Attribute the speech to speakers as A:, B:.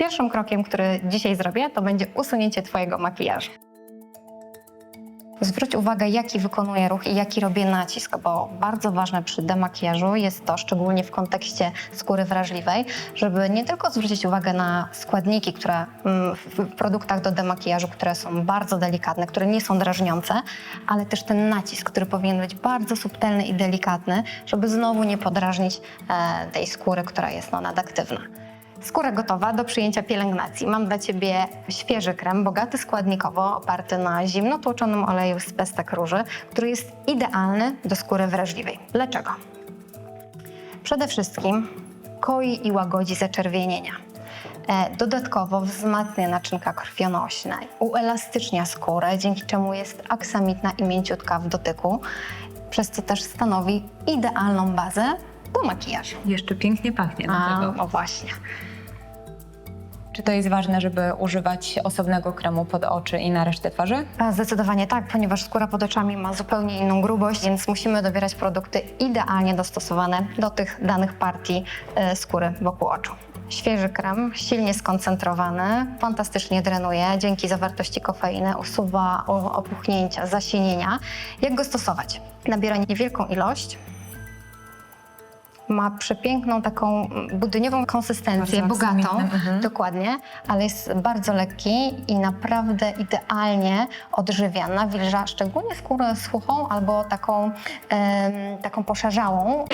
A: Pierwszym krokiem, który dzisiaj zrobię, to będzie usunięcie Twojego makijażu. Zwróć uwagę, jaki wykonuję ruch i jaki robię nacisk, bo bardzo ważne przy demakijażu jest to, szczególnie w kontekście skóry wrażliwej, żeby nie tylko zwrócić uwagę na składniki, które mm, w produktach do demakijażu, które są bardzo delikatne, które nie są drażniące, ale też ten nacisk, który powinien być bardzo subtelny i delikatny, żeby znowu nie podrażnić e, tej skóry, która jest no, nadaktywna. Skóra gotowa do przyjęcia pielęgnacji. Mam dla Ciebie świeży krem, bogaty składnikowo, oparty na zimno tłoczonym oleju z pestek róży, który jest idealny do skóry wrażliwej. Dlaczego? Przede wszystkim koi i łagodzi zaczerwienienia. E, Dodatkowo wzmacnia naczynka krwionośne, uelastycznia skórę, dzięki czemu jest aksamitna i mięciutka w dotyku, przez co też stanowi idealną bazę do makijażu.
B: Jeszcze pięknie pachnie do
A: A,
B: tego.
A: właśnie.
B: Czy to jest ważne, żeby używać osobnego kremu pod oczy i na resztę twarzy?
A: A, Zdecydowanie tak, ponieważ skóra pod oczami ma zupełnie inną grubość, więc musimy dobierać produkty idealnie dostosowane do tych danych partii e, skóry wokół oczu. Świeży krem, silnie skoncentrowany, fantastycznie drenuje, dzięki zawartości kofeiny usuwa o- opuchnięcia, zasinienia. Jak go stosować? Nabiera niewielką ilość, ma przepiękną taką budyniową konsystencję,
B: Bardzo
A: bogatą,
B: mhm.
A: dokładnie, ale jest bardzo lekki i naprawdę idealnie odżywia, nawilża szczególnie skórę suchą albo taką, taką poszarzałą.